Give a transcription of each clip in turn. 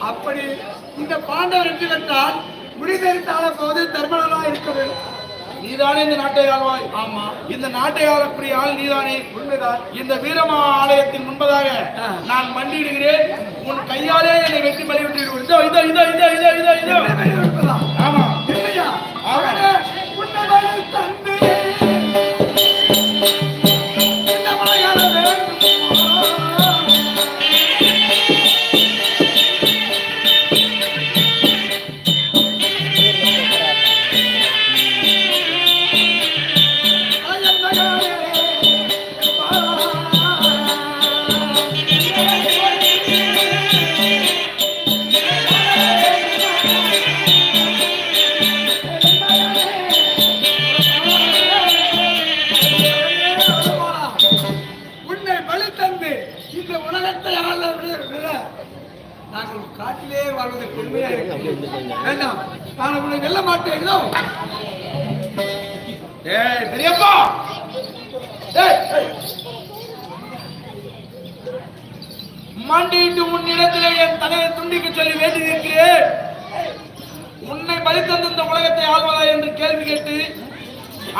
அப்படி இந்த பாண்டவர் வெற்றி பெற்றால் முடிதெடுத்தால போது தர்மனதா இருக்கிறது. நீதானே இந்த நாட்டை ஆழ்வாய் ஆமா. இந்த நாட்டை ஆளக்கூடிய ஆள் நீதானே. உண்மைதான். இந்த வீரமா ஆலயத்தின் முன்பதாக. நான் மண்டியிடுகிறேன். உன் கையாலே என்னை வெற்றி பலிவிட்டு இதோ இதோ இதோ இதோ இதோ இதோ. இதோ விட நாங்கள் காட்டிலே வாழ்வது பெருமையா இருக்கு. வேண்டாம். நான் உன்னை வெல்ல மாட்டேங்களோ ஏய் பெரியப்பா. மண்டியிட்டு உன்னிடத்திலே என் தலையை துண்டிக்க சொல்லி வேண்டி நிற்கிறேன் உன்னை பலி தந்த இந்த உலகத்தை ஆள்வதா என்று கேள்வி கேட்டு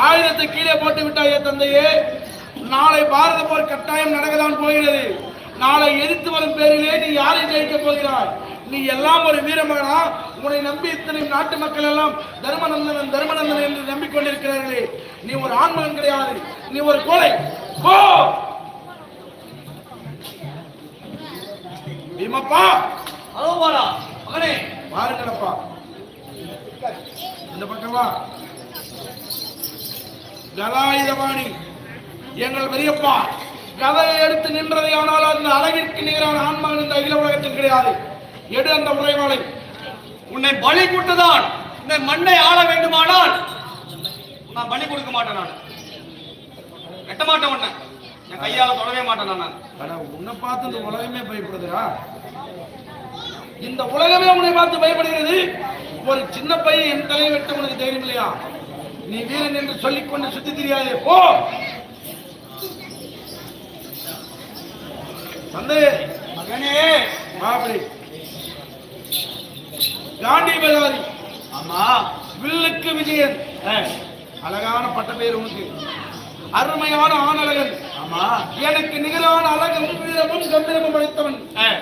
ஆயுதத்தை கீழே போட்டு விட்டாயே தந்தையே. நாளை பாரத போர் கட்டாயம் நடக்கதான் போகிறது. நாளை எதிர்த்து வரும் பேரிலே நீ யாரை ஜெயிக்க போகிறாய்? நீ எல்லாம் ஒரு வீரமகனா? உன்னை நம்பி இத்தனை நாட்டு மக்கள் எல்லாம் தர்மநந்தனன் தர்மநந்தன் என்று நம்பிக்கொண்டிருக்கிறார்களே. நீ ஒரு ஆண்மகன் கிடையாது. நீ ஒரு கோலை போ! பீமப்பா! ஹலோ பாலா. மகனே. பாருங்களப்பா இந்த பக்கம் வா. கலாயுதபாணி. எங்கள் பெரியப்பா. கதையை எடுத்து நின்றதை ஆனால் அந்த அழகிற்கு நிகரான ஆன்மகன் இந்த அகில உலகத்தில் கிடையாது. எடு அந்த உரைவாளை. உன்னை பலி கொடுத்துதான் இந்த மண்ணை ஆள வேண்டுமானால். நான் பலி கொடுக்க மாட்டேன் நான். வெட்ட மாட்டேன் உன்னை. என் கையால தொடவே மாட்டேன் நான். உன்னை பார்த்து இந்த உலகமே பயப்படுதுடா. இந்த உலகமே உன்னை பார்த்து பயப்படுகிறது. ஒரு சின்ன பையன் என் தலையை வெட்ட உனக்கு தைரியம் இல்லையா? நீ வீரன் என்று சொல்லிக் கொண்டு சுத்தி தெரியாதே. போ. தந்தை மகனே மாப்பிளி காண்டி பகவாதி ஆமா. வில்லுக்கு விஜயன். அழகான பட்ட பேர் உனக்கு. அருமையான ஆணழகன். ஆமா. எனக்கு நிகரான அழகும் வீரமும் கம்பீரமும் அளித்தவன் ஏய்,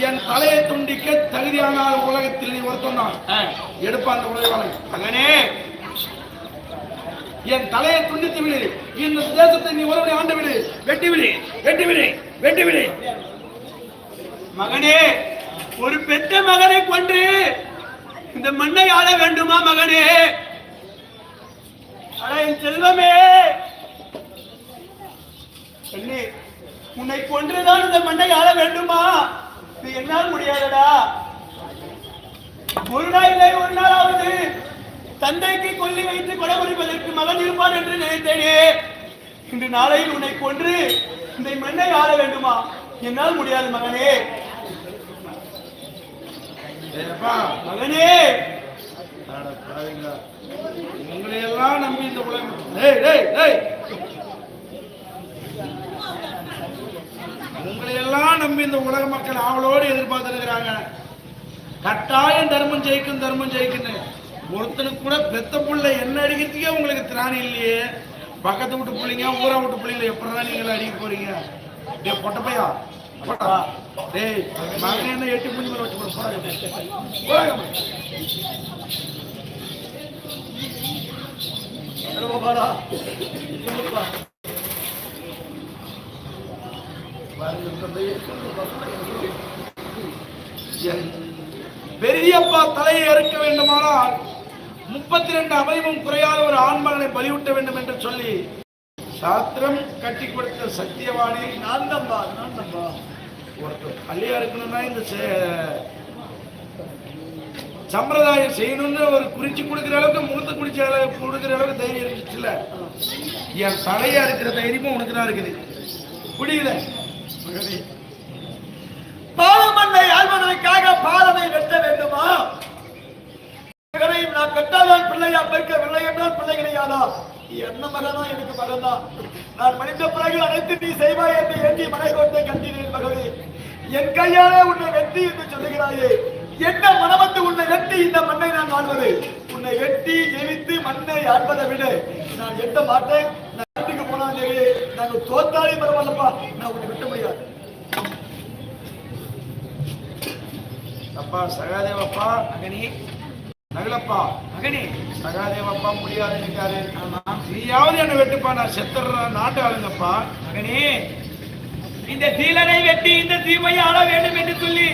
என் தலையை துண்டிக்க தகுதியான உலகத்தில் நீ ஒருத்தன் தான். ஏய், எடுப்பா அந்த உலகவாளை மகனே. என் தலையை துண்டித்து விடு. இந்த தேசத்தை நீ ஒருவனை ஆண்டு விடு. வெட்டி விடு. வெட்டி விடு. வெட்டி மகனே ஒரு பெத்த மகனை கொன்று இந்த மண்ணை ஆள வேண்டுமா மகனே? அட என் செல்வமே. பெண்ணே உன்னை கொன்றுதான் இந்த மண்ணை ஆள வேண்டுமா? இது என்னால் முடியாதடா. ஒரு நாள் இல்லை ஒரு நாளாவது தந்தைக்கு கொல்லி வைத்து கொலை குறிப்பதற்கு மகன் இருப்பான் என்று நினைத்தேனே. இன்று நாளையில் உன்னை கொன்று இந்த மண்ணை ஆள வேண்டுமா? என்னால் முடியாது மகனே. ஏப்பா மகனே. உங்களை எல்லாம் நம்பி இந்த உலகம் டேய் டேய் டேய். உங்களை எல்லாம் நம்பி இந்த உலக மக்கள் ஆவலோடு எதிர்பார்த்திருக்கிறாங்க. கட்டாயம் தர்மம் ஜெயிக்கும் தர்மம் ஜெயிக்குன்னு ஒருத்தனுக்கு கூட பெத்த புள்ள என்ன அடிக்கிறதுக்கே உங்களுக்கு திராணி இல்லையே. பக்கத்து வீட்டு பிள்ளைங்க ஊரா வீட்டு பிள்ளைங்களை எப்படிதான் நீங்க அடிக்க போறீங்க? டே பொட்டப்பையா பொட்டா டேய் மகன் என்ன எட்டு மணி மேல வச்சு போறாங்க என் பெரியப்பா தலையை அறுக்க வேண்டுமானால் முப்பத்தி ரெண்டு அவயமும் குறையாத ஒரு ஆண்மகனை பலிவிட்ட வேண்டும் என்று சொல்லி சாத்திரம் கட்டி கொடுத்த சத்தியவாணி நான் தம்பா நான் தம்பா ஒருத்தர் கல்யாணம் இருக்கணும்னா இந்த சம்பிரதாயம் செய்யணும்னு ஒரு குறிச்சு கொடுக்குற அளவுக்கு முகத்தை குடிச்ச அளவுக்கு கொடுக்குற அளவுக்கு தைரியம் இருந்துச்சுல்ல? என் தலையா இருக்கிற தைரியமும் உனக்கு தான் இருக்குது. புரியல? பாலமண்ணை ஆழ்வதற்காக பாலனை வெட்ட வேண்டுமா? மகனையும் நான் பெற்றால்தான் பிள்ளையா பெற்கவில்லை என்றால் பிள்ளை கிடையாதா? என்ன மகனோ எனக்கு மகன்தான்? நான் மனித பிறகு அனைத்து நீ செய்வாய் என்று ஏற்றி மனை கொண்டே கண்டினேன் மகளே. என் கையாலே உன்னை வெற்றி என்று சொல்லுகிறாயே. என்ன மனவத்து உன்னை வெட்டி இந்த மண்ணை நான் வாழ்வது உன்னை வெட்டி எரித்து மண்ணை ஆட்பதை விட நான் எட்ட மாட்டேன்? நான் வீட்டுக்கு போனாலும் சரி நாங்கள் தோத்தாலே பரவாயில்லப்பா நான் உன்னை விட்ட முடியாது அப்பா சகாதேவப்பா அகனி. நகலப்பா மகனே. சகாதேவப்பா முடியாது இருக்காரு. நீயாவது என்ன வெட்டுப்பா நான் செத்துற நாட்டு ஆளுங்கப்பா. மகனே இந்த சீலனை வெட்டி இந்த தீமையை ஆள வேண்டும் என்று சொல்லி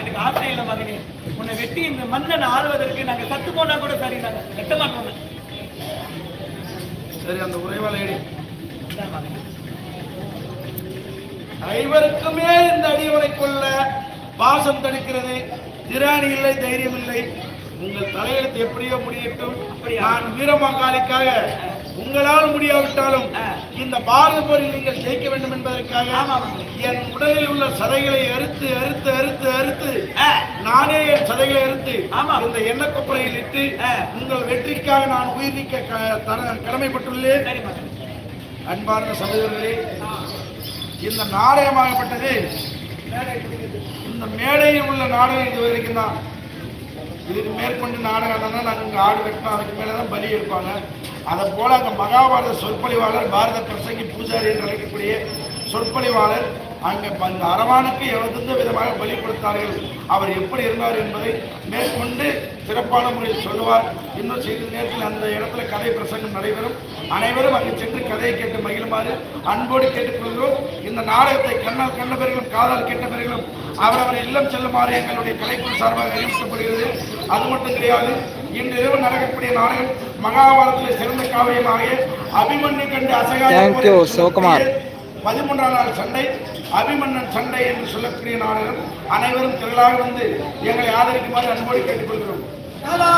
எனக்கு ஆசை இல்லை மகனே. உன்னை வெட்டி இந்த மன்னன் ஆளுவதற்கு நாங்க சத்து போனா கூட சரி நாங்க வெட்ட மாட்டோம். சரி அந்த உரைவாளை மகனே. ஐவருக்குமே இந்த அடியவனை கொள்ள பாசம் தடுக்கிறது. திராணி இல்லை தைரியம் இல்லை. உங்கள் தலையெழுத்து எப்படியோ முடியட்டும். நான் வீரமாக்காளிக்காக உங்களால் முடியாவிட்டாலும் இந்த பாரத போரில் நீங்கள் ஜெயிக்க வேண்டும் என்பதற்காக என் உடலில் உள்ள சதைகளை அறுத்து அறுத்து அறுத்து அறுத்து நானே என் சதைகளை அறுத்து இந்த எண்ணெய் கொப்பரையில் இட்டு உங்கள் வெற்றிக்காக நான் உயிர் நீக்க கடமைப்பட்டுள்ளேன். அன்பார்ந்த சகோதரர்களே இந்த நாடகமாகப்பட்டது இந்த மேடையில் உள்ள நாடகம் இது வரைக்கும் தான். இதுக்கு மேற்கொண்டு நாடகம்னா நாங்கள் இங்கே ஆடு வெட்டணும் அதுக்கு மேலே தான் பலி எடுப்பாங்க. அதை போல் அங்கே மகாபாரத சொற்பொழிவாளர் பாரத பிரசங்கி பூஜாரி என்று அழைக்கக்கூடிய சொற்பொழிவாளர் அங்கே அந்த அரவானுக்கு எந்த விதமாக பலி கொடுத்தார்கள் அவர் எப்படி இருந்தார் என்பதை மேற்கொண்டு சிறப்பான முறையில் சொல்லுவார். இன்னும் சிறிது நேரத்தில் அந்த இடத்துல கதை பிரசங்கம் நடைபெறும். அனைவரும் அங்கு சென்று கதையை கேட்டு மகிழுமாறு அன்போடு கேட்டுக்கொள்கிறோம். இந்த நாடகத்தை கண்ணால் கண்ட பிறகும் காதால் கேட்ட பிறகும் அவரவர் இல்லம் செல்லுமாறு எங்களுடைய கலைக்குழு சார்பாக அறிவிக்கப்படுகிறது அது மட்டும் கிடையாது இன்று இரவு நடக்கக்கூடிய நாடகம் மகாபாரதத்தில் சிறந்த காவியமாகிய அபிமன்யு கண்டு அசகாய. பதிமூன்றாம் நாள் சண்டை அபிமன்னன் சண்டை என்று சொல்லக்கூடிய நாடகம். அனைவரும் திரளாக வந்து எங்களை ஆதரிக்குமாறு அன்போடு கேட்டுக்கொள்கிறோம். Hello.